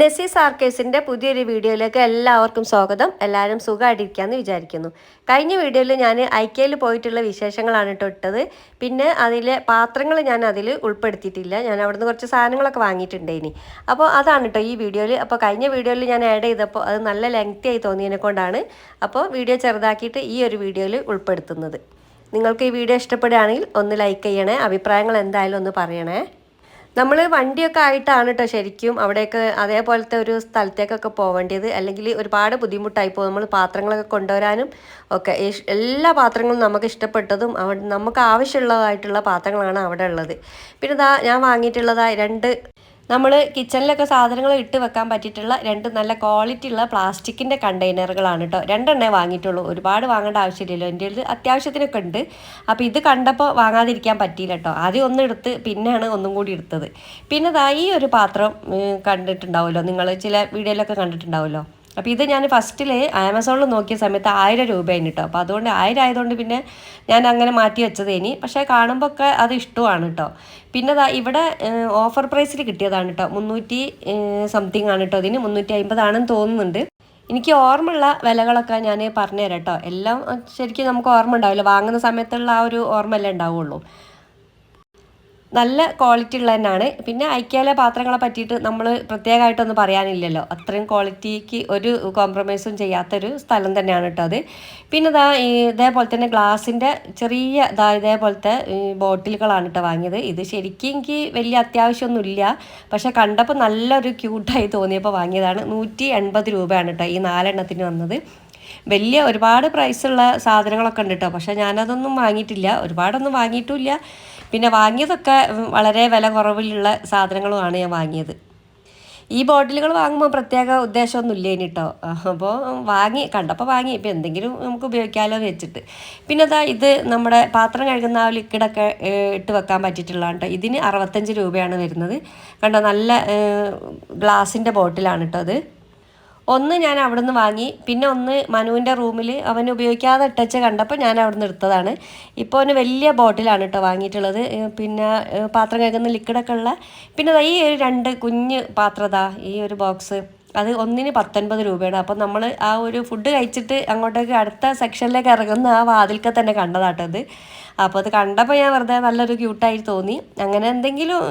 നെസി സാർക്കേസിന്റെ പുതിയൊരു വീഡിയോയിലേക്ക് എല്ലാവർക്കും സ്വാഗതം. എല്ലാവരും സുഖമായിട്ടിരിക്കാമെന്ന് വിചാരിക്കുന്നു. കഴിഞ്ഞ വീഡിയോയിൽ ഞാൻ ഐക്യയിൽ പോയിട്ടുള്ള വിശേഷങ്ങളാണ് കേട്ടോ ഇട്ടത്. പിന്നെ അതിലെ പാത്രങ്ങൾ ഞാൻ അതിൽ ഉൾപ്പെടുത്തിയിട്ടില്ല. ഞാൻ അവിടുന്ന് കുറച്ച് സാധനങ്ങളൊക്കെ വാങ്ങിയിട്ടുണ്ട് ഇനി അപ്പോൾ അതാണ് കേട്ടോ ഈ വീഡിയോയിൽ. അപ്പോൾ കഴിഞ്ഞ വീഡിയോയിൽ ഞാൻ ആഡ് ചെയ്തപ്പോൾ അത് നല്ല ലെങ്തി ആയി തോന്നിയതിനെ കൊണ്ടാണ് അപ്പോൾ വീഡിയോ ചെറുതാക്കിയിട്ട് ഈ ഒരു വീഡിയോയിൽ ഉൾപ്പെടുത്തുന്നത്. നിങ്ങൾക്ക് ഈ വീഡിയോ ഇഷ്ടപ്പെടുകയാണെങ്കിൽ ഒന്ന് ലൈക്ക് ചെയ്യണേ അഭിപ്രായങ്ങൾ എന്തായാലും ഒന്ന് പറയണേ. നമ്മൾ വണ്ടിയൊക്കെ ആയിട്ടാണ് കേട്ടോ ശരിക്കും അവിടെയൊക്കെ അതേപോലത്തെ ഒരു സ്ഥലത്തേക്കൊക്കെ പോവേണ്ടത് അല്ലെങ്കിൽ ഒരുപാട് ബുദ്ധിമുട്ടായി പോകും. നമ്മൾ പാത്രങ്ങളൊക്കെ കൊണ്ടുവരാനും ഒക്കെ എല്ലാ പാത്രങ്ങളും നമുക്ക് ഇഷ്ടപ്പെട്ടതും നമുക്ക് ആവശ്യമുള്ളതായിട്ടുള്ള പാത്രങ്ങളാണ് അവിടെ ഉള്ളത്. പിന്നെ ഇതാ ഞാൻ വാങ്ങിയിട്ടുള്ളതായി രണ്ട് നമ്മൾ കിച്ചണിലൊക്കെ സാധനങ്ങൾ ഇട്ട് വെക്കാൻ പറ്റിയിട്ടുള്ള രണ്ട് നല്ല ക്വാളിറ്റി ഉള്ള പ്ലാസ്റ്റിക്കിന്റെ കണ്ടെയ്നറുകളാണ് കേട്ടോ രണ്ടെണ്ണേ വാങ്ങിയിട്ടുള്ളൂ. ഒരുപാട് വാങ്ങേണ്ട ആവശ്യമില്ലല്ലോ. എന്റെ ഇത് അത്യാവശ്യത്തിനൊക്കെ ഉണ്ട്. അപ്പോൾ ഇത് കണ്ടപ്പോൾ വാങ്ങാതിരിക്കാൻ പറ്റിയില്ല കേട്ടോ ആദ്യം ഒന്ന് എടുത്ത് പിന്നെയാണ് ഒന്നും കൂടി എടുത്തത്. പിന്നെ ഈ ഒരു പാത്രം കണ്ടിട്ടുണ്ടാവുമല്ലോ. നിങ്ങൾ ചില വീഡിയോയിലൊക്കെ കണ്ടിട്ടുണ്ടാവുമല്ലോ. അപ്പോൾ ഇത് ഞാൻ ഫസ്റ്റിൽ ആമസോണിൽ നോക്കിയ സമയത്ത് ആയിരം രൂപയാണ് കേട്ടോ അപ്പോൾ അതുകൊണ്ട് ആയിരം ആയതുകൊണ്ട് പിന്നെ ഞാൻ അങ്ങനെ മാറ്റി വെച്ചത് ഇനി പക്ഷേ കാണുമ്പോൾ ഒക്കെ അത് ഇഷ്ടമാണ് കേട്ടോ പിന്നെ ഇവിടെ ഓഫർ പ്രൈസിൽ കിട്ടിയതാണ് കേട്ടോ മുന്നൂറ്റി സംതിങ് ആണ് കേട്ടോ ഇതിന്. മുന്നൂറ്റി അമ്പതാണെന്ന് തോന്നുന്നുണ്ട്. എനിക്ക് ഓർമ്മയുള്ള വിലകളൊക്കെ ഞാൻ പറഞ്ഞുതരാം കേട്ടോ എല്ലാം ശരിക്കും നമുക്ക് ഓർമ്മ ഉണ്ടാവില്ല. വാങ്ങുന്ന സമയത്തുള്ള ആ ഒരു ഓർമ്മയല്ലേ ഉണ്ടാവുള്ളൂ. നല്ല ക്വാളിറ്റി ഉള്ള തന്നെയാണ് പിന്നെ ഐക്യയിലെ പാത്രങ്ങളെ പറ്റിയിട്ട് നമ്മൾ പ്രത്യേകമായിട്ടൊന്നും പറയാനില്ലല്ലോ. അത്രയും ക്വാളിറ്റിക്ക് ഒരു കോംപ്രമൈസും ചെയ്യാത്തൊരു സ്ഥലം തന്നെയാണ് കേട്ടോ അത്. പിന്നെ ഇതാ ഇതേപോലെ തന്നെ ഗ്ലാസിന്റെ ചെറിയ ഇതാ ഇതേപോലത്തെ ബോട്ടിലുകളാണ് കേട്ടോ വാങ്ങിയത്. ഇത് ശരിക്കും എനിക്ക് വലിയ അത്യാവശ്യമൊന്നുമില്ല പക്ഷെ കണ്ടപ്പോൾ നല്ലൊരു ക്യൂട്ടായി തോന്നിയപ്പോൾ വാങ്ങിയതാണ്. നൂറ്റി എൺപത് രൂപയാണ് കേട്ടോ ഈ നാലെണ്ണത്തിന് വന്നത്. വലിയ ഒരുപാട് പ്രൈസുള്ള സാധനങ്ങളൊക്കെ ഉണ്ട് കേട്ടോ പക്ഷേ ഞാനതൊന്നും വാങ്ങിയിട്ടില്ല. ഒരുപാടൊന്നും വാങ്ങിയിട്ടുമില്ല പിന്നെ വാങ്ങിയതൊക്കെ വളരെ വില കുറവിലുള്ള സാധനങ്ങളുമാണ് ഞാൻ വാങ്ങിയത്. ഈ ബോട്ടിലുകൾ വാങ്ങുമ്പോൾ പ്രത്യേക ഉദ്ദേശമൊന്നും ഇല്ല ഇനി കേട്ടോ അപ്പോൾ വാങ്ങി കണ്ടപ്പോൾ വാങ്ങി. ഇപ്പം എന്തെങ്കിലും നമുക്ക് ഉപയോഗിക്കാമല്ലോ എന്ന് വെച്ചിട്ട്. പിന്നെ അതാ ഇത് നമ്മുടെ പാത്രം കഴുകുന്ന ആ ലിക്വിഡൊക്കെ ഇട്ട് വെക്കാൻ പറ്റിയിട്ടുള്ളതാണ് കേട്ടോ ഇതിന് അറുപത്തഞ്ച് രൂപയാണ് വരുന്നത്. കണ്ടോ നല്ല ഗ്ലാസിന്റെ ബോട്ടിലാണ് കേട്ടോ അത്. ഒന്ന് ഞാൻ അവിടെ നിന്ന് വാങ്ങി. പിന്നെ ഒന്ന് മനുവിന്റെ റൂമിൽ അവൻ ഉപയോഗിക്കാതെ ഇട്ടച്ച് കണ്ടപ്പോൾ ഞാൻ അവിടെ നിന്ന് എടുത്തതാണ്. ഇപ്പോൾ അവന് വലിയ ബോട്ടിലാണ് കേട്ടോ വാങ്ങിയിട്ടുള്ളത്. പിന്നെ പാത്രം കഴുകുന്ന ലിക്വിഡൊക്കെ ഉള്ള. പിന്നെ ഈ ഒരു രണ്ട് കുഞ്ഞ് പാത്രതാ ഈ ഒരു ബോക്സ് അത് ഒന്നിന് പത്തൊൻപത് രൂപയാണ്. അപ്പോൾ നമ്മൾ ആ ഒരു ഫുഡ് കഴിച്ചിട്ട് അങ്ങോട്ടേക്ക് അടുത്ത സെക്ഷനിലേക്ക് ഇറങ്ങുന്ന ആ വാതിൽക്ക തന്നെ കണ്ടതാട്ടത് അപ്പോൾ അത് കണ്ടപ്പോൾ ഞാൻ വെറുതെ നല്ലൊരു ക്യൂട്ടായി തോന്നി. അങ്ങനെ എന്തെങ്കിലും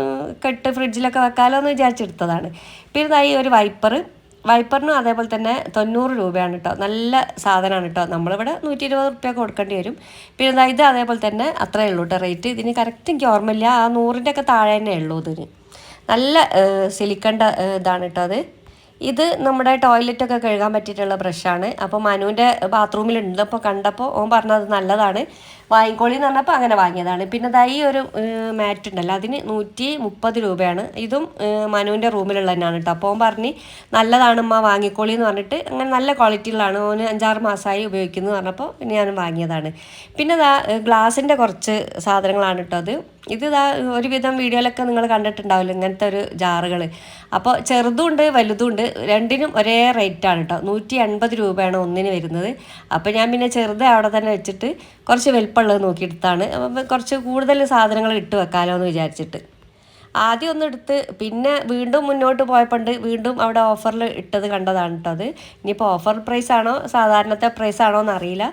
കെട്ട് ഫ്രിഡ്ജിലൊക്കെ വെക്കാമല്ലോ എന്ന് വിചാരിച്ചെടുത്തതാണ് പിന്നെ ഈ ഒരു വൈപ്പർ വൈപ്പറിനും അതേപോലെ തന്നെ തൊണ്ണൂറ് രൂപയാണ് കേട്ടോ നല്ല സാധനമാണ് കേട്ടോ നമ്മളിവിടെ നൂറ്റി ഇരുപത് റുപ്യ കൊടുക്കേണ്ടി വരും. പിന്നെ ഇത് അതേപോലെ തന്നെ അത്രയേ ഉള്ളൂ കേട്ടോ റേറ്റ്. ഇതിന് കറക്റ്റ് എനിക്ക് ഓർമ്മയില്ല. ആ നൂറിന്റെ ഒക്കെ താഴെ തന്നെ ഉള്ളൂ ഇതിന്. നല്ല സിലിക്കണ്ട ഇതാണ് കേട്ടോ അത്. ഇത് നമ്മുടെ ടോയ്ലറ്റൊക്കെ കഴുകാൻ പറ്റിയിട്ടുള്ള ബ്രഷാണ്. അപ്പോൾ മനുവിന്റെ ബാത്റൂമിലുണ്ട്. അപ്പോൾ കണ്ടപ്പോൾ ഓൻ പറഞ്ഞത് നല്ലതാണ്. വാങ്ങിക്കോളി എന്ന് പറഞ്ഞപ്പോൾ അങ്ങനെ വാങ്ങിയതാണ്. പിന്നെ ദാ ഈ ഒരു മാറ്റ് ഉണ്ടല്ലോ അതിന് നൂറ്റി മുപ്പത് രൂപയാണ്. ഇതും മനുവിന്റെ റൂമിലുള്ള തന്നെയാണ് കേട്ടോ അപ്പോൾ പറഞ്ഞ് നല്ലതാണ് ഉമ്മ വാങ്ങിക്കോളി എന്ന് പറഞ്ഞിട്ട് അങ്ങനെ നല്ല ക്വാളിറ്റിയിലാണ് ഓന് അഞ്ചാറ് മാസമായി ഉപയോഗിക്കുന്നു പറഞ്ഞപ്പോൾ പിന്നെ ഞാൻ വാങ്ങിയതാണ്. പിന്നെ ദാ ഗ്ലാസിന്റെ കുറച്ച് സാധനങ്ങളാണ് കേട്ടോ അത്. ഇത് ഇതാ ഒരുവിധം വീഡിയോയിലൊക്കെ നിങ്ങൾ കണ്ടിട്ടുണ്ടാവില്ല ഇങ്ങനത്തെ ഒരു ജാറുകൾ അപ്പോൾ ചെറുതും ഉണ്ട് വലുതും ഉണ്ട്. രണ്ടിനും ഒരേ റേറ്റാണ് കേട്ടോ നൂറ്റി എൺപത് രൂപയാണ് ഒന്നിന് വരുന്നത്. അപ്പോൾ ഞാൻ പിന്നെ ചെറുത് അവിടെ തന്നെ വെച്ചിട്ട് കുറച്ച് വലിപ്പമുള്ളത് നോക്കിയെടുത്താണ്. കുറച്ച് കൂടുതൽ സാധനങ്ങൾ ഇട്ട് വെക്കാമല്ലോ എന്ന് വിചാരിച്ചിട്ട്. ആദ്യം ഒന്ന് എടുത്ത് പിന്നെ വീണ്ടും മുന്നോട്ട് പോയപ്പോണ്ട് വീണ്ടും അവിടെ ഓഫറിൽ ഇട്ടത് കണ്ടതാണ് കേട്ടോ അത്. ഇനിയിപ്പോൾ ഓഫർ പ്രൈസ് ആണോ സാധാരണത്തെ പ്രൈസ് ആണോ എന്നറിയില്ല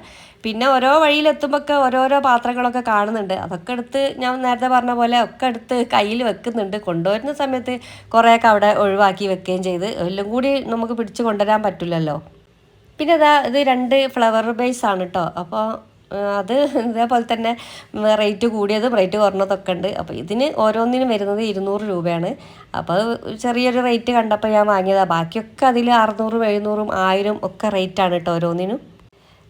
പിന്നെ ഓരോ വഴിയിലെത്തുമ്പോൾ ഓരോരോ പാത്രങ്ങളൊക്കെ കാണുന്നുണ്ട്. അതൊക്കെ എടുത്ത് ഞാൻ നേരത്തെ പറഞ്ഞ പോലെ ഒക്കെ എടുത്ത് കയ്യിൽ വെക്കുന്നുണ്ട്. കൊണ്ടുവരുന്ന സമയത്ത് കുറേയൊക്കെ അവിടെ ഒഴിവാക്കി വെക്കുകയും ചെയ്ത്. എല്ലാം കൂടി നമുക്ക് പിടിച്ച് കൊണ്ടുവരാൻ പറ്റില്ലല്ലോ. പിന്നെ ഇതാ ഇത് രണ്ട് ഫ്ലവർ ബേസ് ആണ് കേട്ടോ അപ്പോൾ അത് ഇതേപോലെ തന്നെ റേറ്റ് കൂടിയതും റേറ്റ് കുറഞ്ഞതൊക്കെ ഉണ്ട്. അപ്പോൾ ഇതിന് ഓരോന്നിനും വരുന്നത് ഇരുന്നൂറ് രൂപയാണ്. അപ്പോൾ ചെറിയൊരു റേറ്റ് കണ്ടപ്പോൾ ഞാൻ വാങ്ങിയതാണ് ബാക്കിയൊക്കെ അതിൽ അറുന്നൂറും എഴുന്നൂറും ആയിരം ഒക്കെ റേറ്റാണ് കേട്ടോ ഓരോന്നിനും.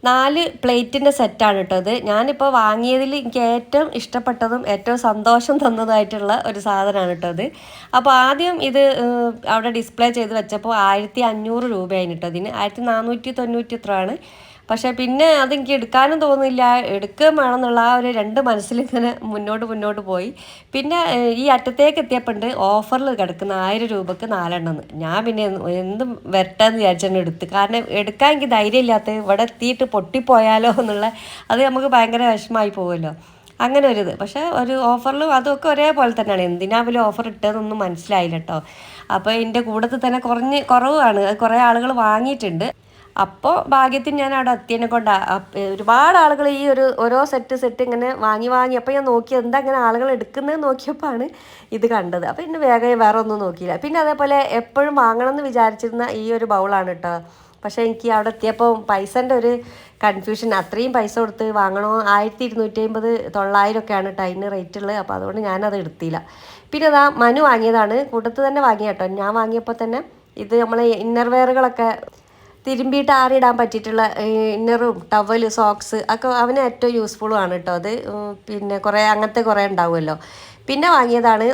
നാല് പ്ലേറ്റിന്റെ സെറ്റാണ് കേട്ടോ ഇത്. ഞാനിപ്പോൾ വാങ്ങിയതിൽ എനിക്ക് ഏറ്റവും ഇഷ്ടപ്പെട്ടതും ഏറ്റവും സന്തോഷം തന്നതായിട്ടുള്ള ഒരു സാധനമാണ് കേട്ടോ ഇത്. അപ്പോൾ ആദ്യം ഇത് അവിടെ ഡിസ്പ്ലേ ചെയ്ത് വെച്ചപ്പോൾ ആയിരത്തി അഞ്ഞൂറ് രൂപയായിരുന്നു കേട്ടോ ഇതിന്. ആയിരത്തി നാനൂറ്റി തൊണ്ണൂറ്റി എത്രയാണ് പക്ഷേ പിന്നെ അതെനിക്ക് എടുക്കാനും തോന്നില്ല എടുക്കുകയും വേണമെന്നുള്ള ആ ഒരു രണ്ട് മനസ്സിലിങ്ങനെ മുന്നോട്ട് മുന്നോട്ട് പോയി. പിന്നെ ഈ അറ്റത്തേക്ക് എത്തിയപ്പോണ്ട് ഓഫറിൽ കിടക്കുന്ന ആയിരം രൂപക്ക് നാലെണ്ണം ഞാൻ പിന്നെ എന്തും വരട്ടെന്ന് വിചാരിച്ചാണ് എടുത്ത്. കാരണം എടുക്കാൻ എനിക്ക് ധൈര്യമില്ലാത്ത ഇവിടെ എത്തിയിട്ട് പൊട്ടിപ്പോയാലോ എന്നുള്ള അത് നമുക്ക് ഭയങ്കര വിഷമമായി പോകുമല്ലോ. അങ്ങനെ ഒരു ഇത്. പക്ഷേ ഒരു ഓഫറിലും അതൊക്കെ ഒരേപോലെ തന്നെയാണ്. എന്തിനാ വലിയ ഓഫർ ഇട്ടതെന്നൊന്നും മനസ്സിലായില്ല കേട്ടോ അപ്പോൾ എന്റെ കൂടത്തിൽ തന്നെ കുറഞ്ഞ് കുറവാണ്. കുറേ ആളുകൾ വാങ്ങിയിട്ടുണ്ട്. അപ്പോൾ ഭാഗ്യത്തിന് ഞാൻ അവിടെ എത്തിയതിനെ കൊണ്ട് ഒരുപാട് ആളുകൾ ഈ ഒരു ഓരോ സെറ്റ് സെറ്റ് ഇങ്ങനെ വാങ്ങി വാങ്ങി അപ്പോൾ ഞാൻ നോക്കി എന്താ ഇങ്ങനെ ആളുകൾ എടുക്കുന്നത് നോക്കിയപ്പോൾ ആണ് ഇത് കണ്ടത്. അപ്പോൾ ഇന്ന് വേഗം വേറെ ഒന്നും നോക്കിയില്ല. പിന്നെ അതേപോലെ എപ്പോഴും വാങ്ങണം എന്ന് വിചാരിച്ചിരുന്ന ഈ ഒരു ബൗളാണ് കേട്ടോ പക്ഷേ എനിക്ക് അവിടെ എത്തിയപ്പോൾ പൈസന്റെ ഒരു കൺഫ്യൂഷൻ അത്രയും പൈസ കൊടുത്ത് വാങ്ങണോ? ആയിരത്തി ഇരുന്നൂറ്റി അമ്പത് തൊള്ളായിരം ഒക്കെയാണ് കേട്ടോ അതിന് റേറ്റ് ഉള്ളത് അപ്പോൾ അതുകൊണ്ട് ഞാനത് എടുത്തില്ല. പിന്നെ അതാ മനു വാങ്ങിയതാണ്. കൂട്ടത്ത് തന്നെ വാങ്ങിയ കേട്ടോ ഞാൻ വാങ്ങിയപ്പോൾ തന്നെ ഇത് നമ്മളെ ഇന്നർ വെയറുകളൊക്കെ തിരുമ്പിയിട്ട് ആറിയിടാൻ പറ്റിയിട്ടുള്ള ഇന്നറും ടവൽ സോക്സ് ഒക്കെ അവന് ഏറ്റവും യൂസ്ഫുള്ളും ആണ് കേട്ടോ അത് പിന്നെ കുറേ അങ്ങനത്തെ കുറേ ഉണ്ടാവുമല്ലോ. പിന്നെ വാങ്ങിയതാണ്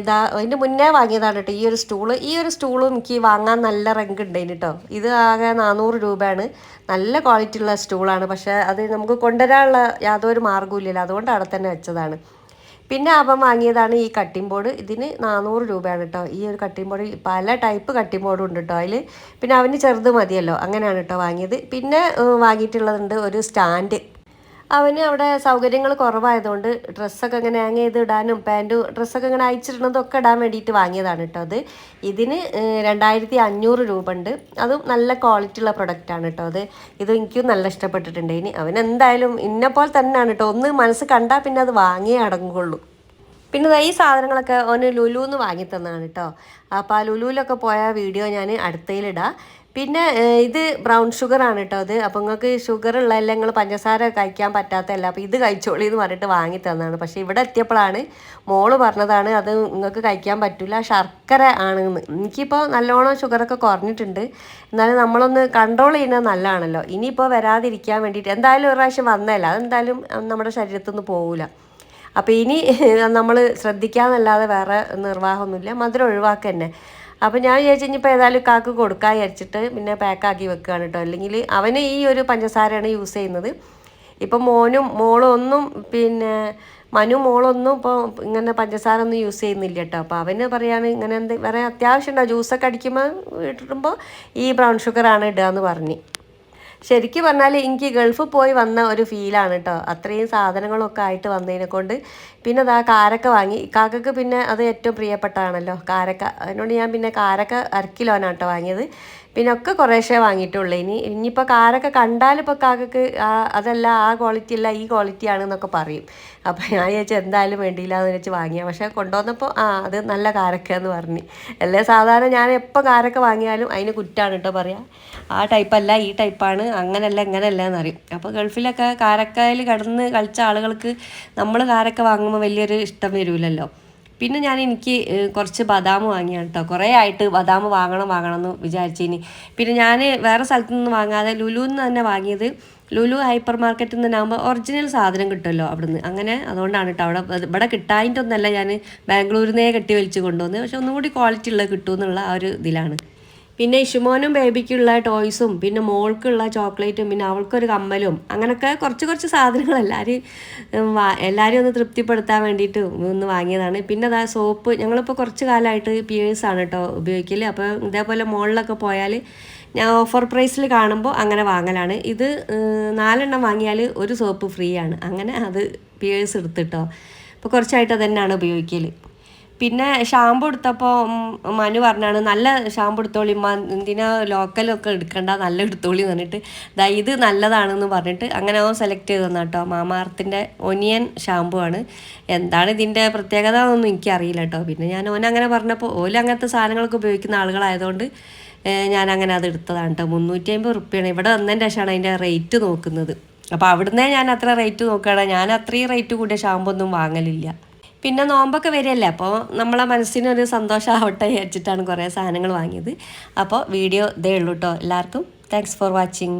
ഇതാ അതിന്റെ മുന്നേ വാങ്ങിയതാണ് കേട്ടോ ഈ ഒരു സ്റ്റൂൾ ഈ ഒരു സ്റ്റൂളും എനിക്ക് വാങ്ങാൻ നല്ല റങ്ക് ഉണ്ടായിന് കേട്ടോ ഇത് ആകെ നാനൂറ് രൂപയാണ്. നല്ല ക്വാളിറ്റി ഉള്ള സ്റ്റൂളാണ് പക്ഷേ അത് നമുക്ക് കൊണ്ടുവരാനുള്ള യാതൊരു മാർഗവും ഇല്ലല്ലോ അതുകൊണ്ട് അവിടെ തന്നെ വെച്ചതാണ്. പിന്നെ അപ്പം വാങ്ങിയതാണ് ഈ കട്ടിംഗ് ബോർഡ് ഇതിന് നാനൂറ് രൂപയാണ് കേട്ടോ ഈ ഒരു കട്ടിംഗ് ബോർഡ് പല ടൈപ്പ് കട്ടിംഗ് ബോർഡും ഉണ്ട് കേട്ടോ അതിൽ പിന്നെ അവന് ചെറുത് മതിയല്ലോ. അങ്ങനെയാണ് കേട്ടോ വാങ്ങിയത്. പിന്നെ വാങ്ങിയിട്ടുള്ളതുണ്ട് ഒരു സ്റ്റാൻഡ് അവന് അവിടെ സൗകര്യങ്ങൾ കുറവായതുകൊണ്ട് ഡ്രസ്സൊക്കെ അങ്ങനെ ഹാങ് ചെയ്ത് ഇടാനും പാന്റും ഡ്രസ്സൊക്കെ അങ്ങനെ അയച്ചിടുന്നതൊക്കെ ഇടാൻ വേണ്ടിയിട്ട് വാങ്ങിയതാണ് കേട്ടോ അത്. ഇതിന് രണ്ടായിരത്തി അഞ്ഞൂറ് രൂപ ഉണ്ട് അതും നല്ല ക്വാളിറ്റി ഉള്ള പ്രൊഡക്റ്റാണ് കേട്ടോ അത്. ഇത് എനിക്കും നല്ല ഇഷ്ടപ്പെട്ടിട്ടുണ്ട്. ഇനി അവൻ എന്തായാലും ഇന്നെപ്പോലെ തന്നെയാണ് കേട്ടോ. ഒന്ന് മനസ്സ് കണ്ടാൽ പിന്നെ അത് വാങ്ങിയേ അടങ്ങുകയുള്ളൂ പിന്നെ ഈ സാധനങ്ങളൊക്കെ ഓന് ലുലുന്ന് വാങ്ങി തന്നതാണ് കേട്ടോ. അപ്പോൾ ആ ലുലുവിലൊക്കെ പോയ വീഡിയോ ഞാൻ അടുത്തയിലിടാം. പിന്നെ ഇത് ബ്രൗൺ ഷുഗർ ആണ് കേട്ടോ അത്. അപ്പോൾ നിങ്ങൾക്ക് ഷുഗർ ഉള്ളതല്ല നിങ്ങൾ പഞ്ചസാര കഴിക്കാൻ പറ്റാത്തതല്ല അപ്പോൾ ഇത് കഴിച്ചോളി എന്ന് പറഞ്ഞിട്ട് വാങ്ങി തന്നതാണ്. പക്ഷേ ഇവിടെ എത്തിയപ്പോഴാണ് മോൾ പറഞ്ഞതാണ് അത് നിങ്ങൾക്ക് കഴിക്കാൻ പറ്റില്ല ശർക്കര ആണെന്ന്. എനിക്കിപ്പോൾ നല്ലോണം ഷുഗറൊക്കെ കുറഞ്ഞിട്ടുണ്ട്. എന്നാലും നമ്മളൊന്ന് കൺട്രോൾ ചെയ്യുന്നത് നല്ലതാണല്ലോ. ഇനിയിപ്പോൾ വരാതിരിക്കാൻ വേണ്ടിയിട്ട് എന്തായാലും ഒരു പ്രാവശ്യം വന്നതല്ല? അതെന്തായാലും നമ്മുടെ ശരീരത്തിൽ നിന്ന് പോകില്ല അപ്പോൾ ഇനി നമ്മൾ ശ്രദ്ധിക്കാമെന്നല്ലാതെ വേറെ നിർവാഹമൊന്നുമില്ല. മധുരം ഒഴിവാക്കുക തന്നെ അപ്പോൾ ഞാൻ വിചാരിച്ചു ഇനിയിപ്പോൾ ഏതായാലും കാക്ക് കൊടുക്കാൻ വിചാരിച്ചിട്ട് പിന്നെ പാക്കാക്കി വെക്കുകയാണ് കേട്ടോ അല്ലെങ്കിൽ അവന് ഈ ഒരു പഞ്ചസാരയാണ് യൂസ് ചെയ്യുന്നത്. ഇപ്പം മോനും മോളും ഒന്നും പിന്നെ മനു മോളൊന്നും ഇപ്പോൾ ഇങ്ങനെ പഞ്ചസാര ഒന്നും യൂസ് ചെയ്യുന്നില്ല കേട്ടോ അപ്പോൾ അവന് പറയാണ് ഇങ്ങനെ എന്ത് വേറെ അത്യാവശ്യം ഉണ്ടോ? ജ്യൂസൊക്കെ അടിക്കുമ്പോൾ ഇട്ടിടുമ്പോൾ ഈ ബ്രൗൺ ഷുഗറാണ് ഇടുക എന്ന് പറഞ്ഞ്. ശരിക്കും പറഞ്ഞാൽ എനിക്ക് ഗൾഫ് പോയി വന്ന ഒരു ഫീലാണ് കേട്ടോ അത്രയും സാധനങ്ങളൊക്കെ ആയിട്ട് വന്നതിനെ കൊണ്ട് പിന്നെ അത് ആ കാരക്ക വാങ്ങി. കാക്കക്ക് പിന്നെ അത് ഏറ്റവും പ്രിയപ്പെട്ടതാണല്ലോ. കാരക്ക അതിനോട് ഞാൻ പിന്നെ കാരക്ക അരക്കിലോനാണ് കേട്ടോ വാങ്ങിയത്. പിന്നെ ഒക്കെ കുറേശ്ശേ വാങ്ങിയിട്ടുള്ളൂ. ഇനി ഇനിയിപ്പോൾ കാരൊക്കെ കണ്ടാൽ ഇപ്പോൾ കാക്കക്ക് അതല്ല ആ ക്വാളിറ്റി അല്ല ഈ ക്വാളിറ്റി ആണെന്നൊക്കെ പറയും. അപ്പോൾ ഞാൻ ചോദിച്ചാൽ എന്തായാലും വേണ്ടിയില്ല എന്ന് വെച്ച് വാങ്ങിയ. പക്ഷേ കൊണ്ടുവന്നപ്പോൾ ആ അത് നല്ല കാരക്ക എന്ന് പറഞ്ഞ്. അല്ലേ സാധാരണ ഞാൻ എപ്പോൾ കാരക്ക വാങ്ങിയാലും അതിന് കുറ്റാണ് കേട്ടോ പറയാം. ആ ടൈപ്പല്ല ഈ ടൈപ്പാണ് അങ്ങനല്ല ഇങ്ങനല്ല എന്നറിയും അപ്പോൾ ഗൾഫിലൊക്കെ കാരക്കയിൽ കടന്ന് കളിച്ച ആളുകൾക്ക് നമ്മൾ കാരക്ക വാങ്ങുമ്പോൾ വലിയൊരു ഇഷ്ടം വരില്ലല്ലോ പിന്നെ ഞാൻ എനിക്ക് കുറച്ച് ബദാം വാങ്ങിയാണ് കേട്ടോ കുറേ ആയിട്ട് ബദാം വാങ്ങണം വാങ്ങണം എന്ന് വിചാരിച്ചിനി. പിന്നെ ഞാൻ വേറെ സ്ഥലത്തു നിന്ന് വാങ്ങാതെ ലുലുന്ന് നിന്ന് തന്നെ വാങ്ങിയത് ലുലു ഹൈപ്പർ മാർക്കറ്റിൽ നിന്നാകുമ്പോൾ ഒറിജിനൽ സാധനം കിട്ടുമല്ലോ അവിടുന്ന്. അങ്ങനെ അതുകൊണ്ടാണ് കേട്ടോ അവിടെ ഇവിടെ കിട്ടാനിട്ടൊന്നല്ല ഞാൻ ബാംഗ്ലൂരിൽ നിന്നേ കെട്ടി വലിച്ച് കൊണ്ടുവന്ന് പക്ഷെ ഒന്നുകൂടി ക്വാളിറ്റി ഉള്ളത് കിട്ടുമെന്നുള്ള ആ ഒരു ഇതിലാണ്. പിന്നെ ഇഷുമോനും ബേബിക്കുള്ള ടോയ്സും പിന്നെ മോൾക്കുള്ള ചോക്ലേറ്റും പിന്നെ അവൾക്കൊരു കമ്മലും അങ്ങനെയൊക്കെ കുറച്ച് കുറച്ച് സാധനങ്ങൾ എല്ലാവരും എല്ലാവരും ഒന്ന് തൃപ്തിപ്പെടുത്താൻ വേണ്ടിയിട്ട് ഒന്ന് വാങ്ങിയതാണ്. പിന്നെ അതാ സോപ്പ് ഞങ്ങളിപ്പോൾ കുറച്ച് കാലമായിട്ട് പിയേഴ്സ് ആണ് കേട്ടോ ഉപയോഗിക്കൽ അപ്പോൾ ഇതേപോലെ മോളിലൊക്കെ പോയാൽ ഞാൻ ഓഫർ പ്രൈസിൽ കാണുമ്പോൾ അങ്ങനെ വാങ്ങലാണ്. ഇത് നാലെണ്ണം വാങ്ങിയാൽ ഒരു സോപ്പ് ഫ്രീ ആണ്. അങ്ങനെ അത് പിയേഴ്സ് എടുത്തിട്ടോ അപ്പോൾ കുറച്ചായിട്ട് അതന്നെയാണ് ഉപയോഗിക്കൽ പിന്നെ ഷാമ്പു എടുത്തപ്പോൾ മനു പറഞ്ഞാണ് നല്ല ഷാമ്പു എടുത്തോളി എന്തിനാ ലോക്കലൊക്കെ എടുക്കണ്ട നല്ല എടുത്തോളി എന്ന് പറഞ്ഞിട്ട്. ദാ ഇത് നല്ലതാണെന്ന് പറഞ്ഞിട്ട് അങ്ങനെ അവൻ സെലക്ട് ചെയ്ത് തന്ന കേട്ടോ മാമാർത്തിന്റെ ഒനിയൻ ഷാമ്പു ആണ്. എന്താണ് ഇതിന്റെ പ്രത്യേകത എന്നൊന്നും എനിക്കറിയില്ല കേട്ടോ പിന്നെ ഞാൻ ഓൻ അങ്ങനെ പറഞ്ഞപ്പോൾ ഓൽ അങ്ങനത്തെ സാധനങ്ങളൊക്കെ ഉപയോഗിക്കുന്ന ആളുകളായതുകൊണ്ട് ഞാൻ അങ്ങനെ അത് എടുത്തതാണ് കേട്ടോ മുന്നൂറ്റി അമ്പത് റുപ്യാണ്. ഇവിടെ വന്നതിന്റെ ശേഷമാണ് അതിന്റെ റേറ്റ് നോക്കുന്നത്. അപ്പോൾ അവിടുന്ന് ഞാൻ അത്ര റേറ്റ് നോക്കുകയാണ്. ഞാൻ അത്രയും റേറ്റ് കൂടിയ ഷാമ്പൊന്നും വാങ്ങലില്ല. പിന്നെ നോമ്പൊക്കെ വരികയല്ലേ? അപ്പോൾ നമ്മളെ മനസ്സിനൊരു സന്തോഷമാവട്ടെ വിചാരിച്ചിട്ടാണ് കുറേ സാധനങ്ങൾ വാങ്ങിയത്. അപ്പോൾ വീഡിയോ ഇതേ ഉള്ളൂ കേട്ടോ എല്ലാവർക്കും താങ്ക്സ് ഫോർ വാച്ചിങ്